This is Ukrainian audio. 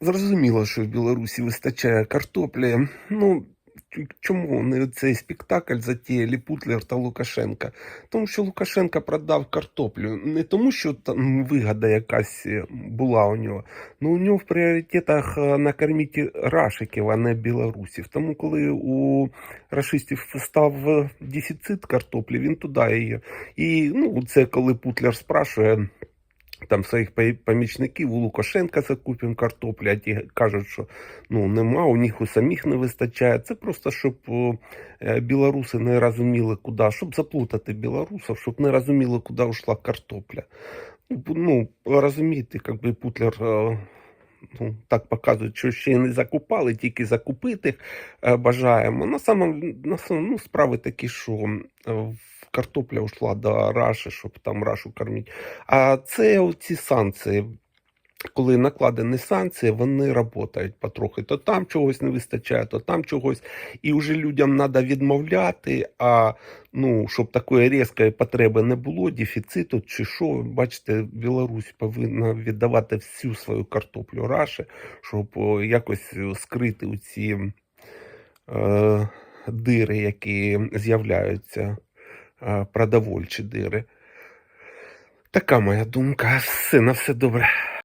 Зрозуміло, що в Білорусі вистачає картоплі. Ну, чому вони цей спектакль затіяли Путлер та Лукашенка? Тому що Лукашенка продав картоплю. Не тому, що там вигода якась е, була у нього. Ну, у нього в пріоритетах е, накормити рашиків, а не білорусів. Тому, коли у рашистів став е, дефіцит картоплі, він туди її. І ну, це коли Путлер спрашує там своїх помічників у Лукашенка закупимо картоплю, а ті кажуть, що ну нема, у них у самих не вистачає. Це просто щоб е, білоруси не розуміли, куди, щоб заплутати білорусів, щоб не розуміли, куди йшла картопля. Ну, Ну, розумієте, якби Путлер. Ну, так показують, що ще не закупали, тільки закупити е, бажаємо. На самом, на самом ну, справи такі, що е, картопля йшла до Раші, щоб там Рашу кормити. А це ці санкції. Коли накладені санкції, вони працюють потрохи. То там чогось не вистачає, то там чогось. І вже людям треба відмовляти. А ну, щоб такої різкої потреби не було, дефіциту чи що, бачите, Білорусь повинна віддавати всю свою картоплю Раші, щоб якось скрити ці е, дири, які з'являються, е, продовольчі дири. Така моя думка. Все на все добре.